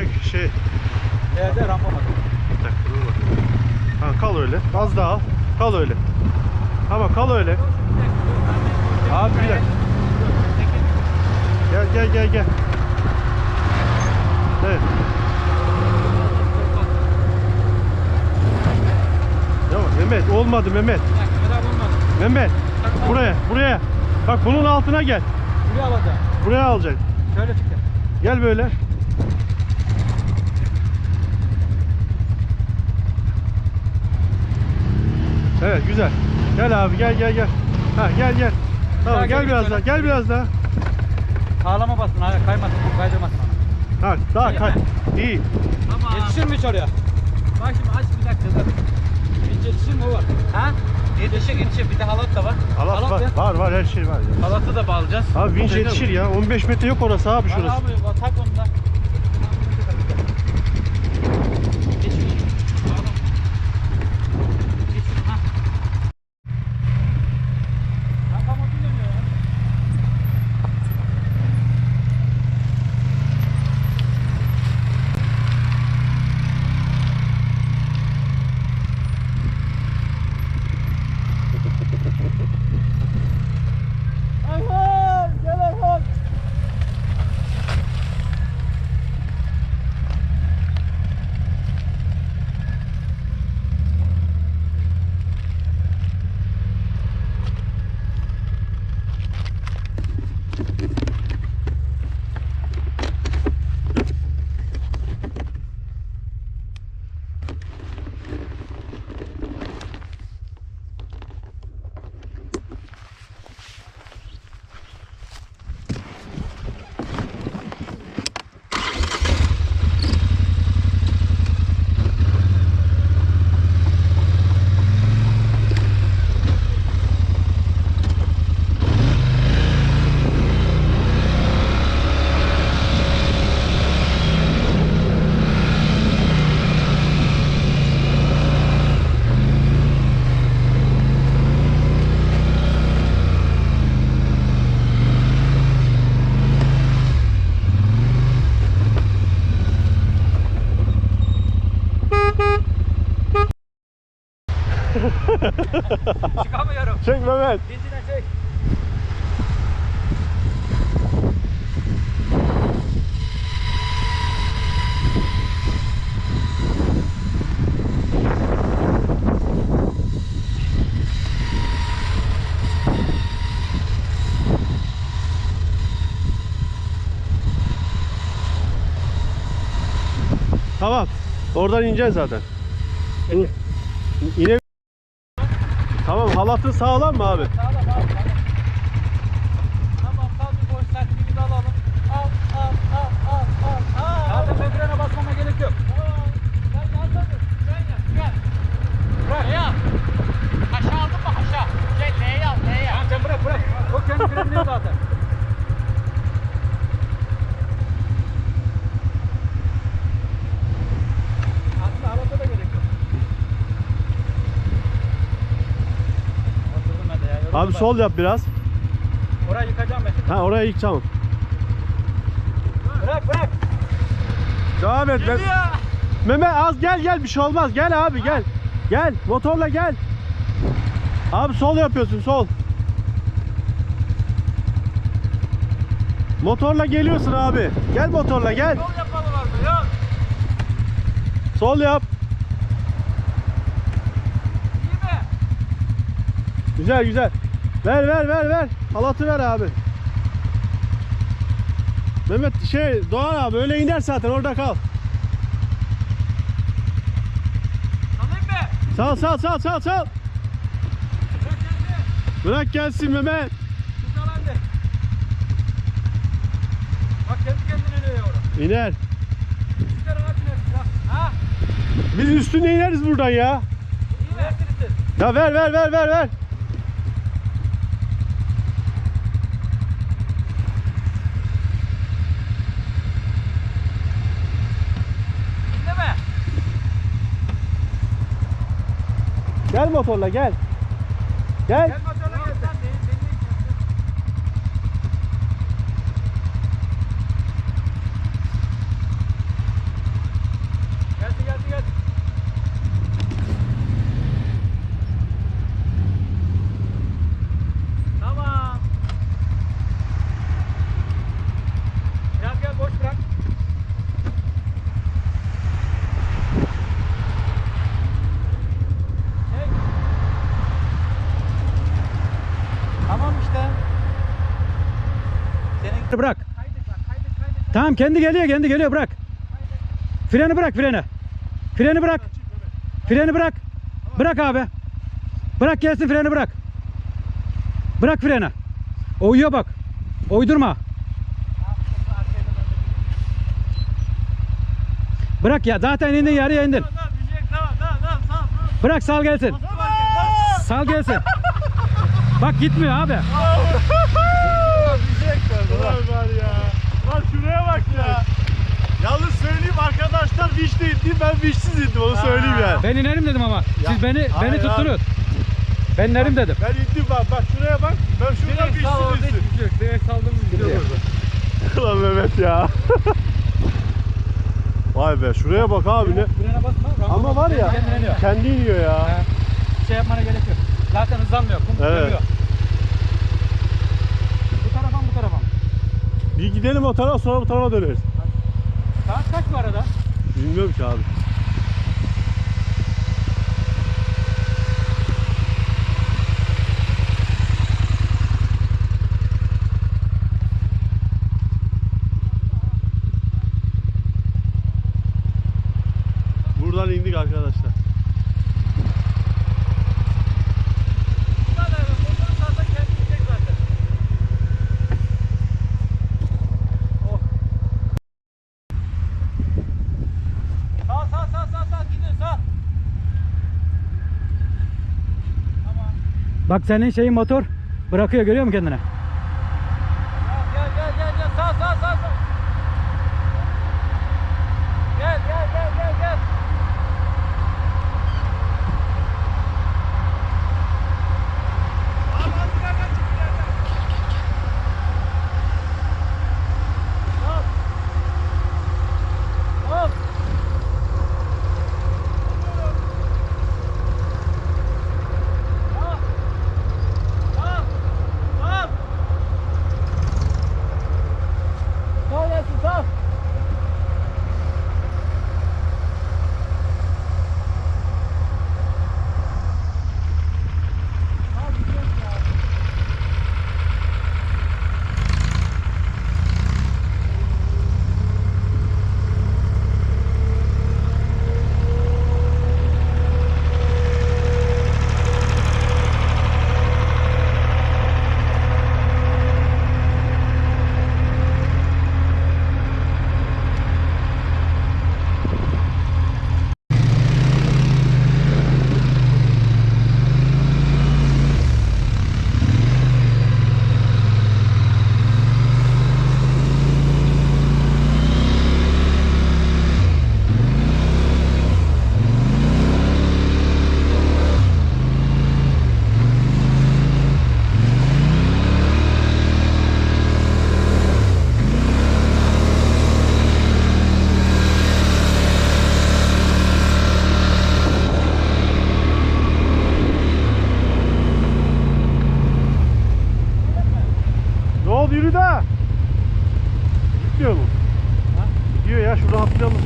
çek şey. Evet de rampa var. Bir dakika dur bak. Ha, kal öyle. Az daha al. Kal öyle. Tamam kal öyle. Abi bir dakika. Gel gel gel gel. Evet. Ya Mehmet olmadı Mehmet. Mehmet buraya buraya. Bak bunun altına gel. Buraya alacağım. Buraya alacaksın. Şöyle çıktı. Gel böyle. Evet güzel. Gel abi gel gel gel. Ha gel gel. Tamam gel gel biraz daha. Gel biraz daha. Sağlama bastın. Hayır kaymasın. Kaydırmasın. Ha daha İyi kay. İyi. Tamam. Yetişir mi hiç oraya? Bak şimdi aç bir dakika dur. Hiç yetişir mi o var? Ha? Yetişir yetişir. Bir de halat da var. Halat Halat var. ya. Var var her şey var ya. Halatı da bağlayacağız. Abi vinç yetişir ya. 15 metre yok orası abi Var şurası. abi bak, tak onu da. Geç şunu. Bağla. Geç şunu ha. Rampa mı bilmiyor ya? Ayhan! Gel Ayhan! Çıkamıyorum. Çek Mehmet. İncine çek. Tamam. Oradan ineceksin zaten. İn. İne. Tamam halatın sağlam mı abi? Sağlam abi. Tamam. Tamam sal bir boş de alalım. Al al al al al al. Zaten ben frene basmama gerek yok. Sen yandan dur. Sen yap. Gel. Bırak. Leya. Aşağı aldın mı aşağı? Gel L'ye al L'ye. Tamam sen bırak bırak. O kendi frenliyor zaten. Aslında halata da gerek yok. Oturdum ben de ya. yoruldum Abi ben. Sol yap biraz. Orayı yıkacağım ben. Ha oraya ilk tamam. Bırak bırak. Devam et. Meh- Mehmet az gel gel bir şey olmaz. Gel abi gel. Gel motorla gel. Abi sol yapıyorsun sol. Motorla geliyorsun abi. Gel motorla gel. Yol yapmalı var mı ya? Sol yap. İyi mi? Güzel güzel. Ver ver ver ver. Halatı ver abi. Mehmet şey Doğan abi öyle iner zaten orada kal. Alayım mı? Sal sal sal sal sal. Bırak kendini. Bırak gelsin Mehmet. Bak kendi kendine iniyor orada. İner. Süper rahat inersin. Ha? Biz üstüne ineriz buradan ya. İnersiniz. Ya ver ver ver ver ver. İnme mi? Gel motorla gel. Gel. Gel motorla gel sen. Beni, beni Bırak. Kaydık bak kaydık kaydık. Tamam kendi geliyor kendi geliyor bırak. Freni bırak freni. Freni bırak. Freni bırak. Bırak abi. Bırak gelsin freni bırak. Bırak freni. Oyuyor bak. Oydurma. Bırak ya zaten indin yarıya indin. Bırak sal gelsin. Sal gelsin. Bak gitmiyor abi. Ulan var ya. Şuraya bak ya. Yalnız söyleyeyim arkadaşlar viş de indi ben vişsiz indim onu söyleyeyim yani. Ben inerim dedim ama. Siz beni hayır beni abi. tuttunuz. Ben inerim dedim. Ben indim bak bak şuraya bak. Ben orada vişsiz indim. şey. Direkt saldığımız gidiyor burada. Ulan Mehmet ya. Vay be şuraya bak abi ne. Frene basma. Ama var ya Kendine iniyor. kendi iniyor ya. Ha. Şey yapmana gerek yok. Zaten hızlanmıyor. Kum Evet. dönüyor. Bu tarafa mı bu tarafa mı? Bir gidelim o tarafa sonra bu tarafa döneriz. Saat kaç bu arada? Bilmiyorum ki abi. Buradan indik arkadaşlar. Buradan evet. Buradan zaten kendi gidecek zaten. Oh. Sağ sağ sağ sağ sağ gidiyor sağ. Tamam. Bak senin şeyin motor bırakıyor görüyor musun kendine? Gel gel gel gel sağ sağ sağ sağ. Gel gel gel gel gel. Hop. Hop. Hop. Hop. Hop. Sağ gelsin sağ. Sağ gidiyoruz ya. Ne Gitmiyor mu? Gidiyor ya şuradan atlayalım.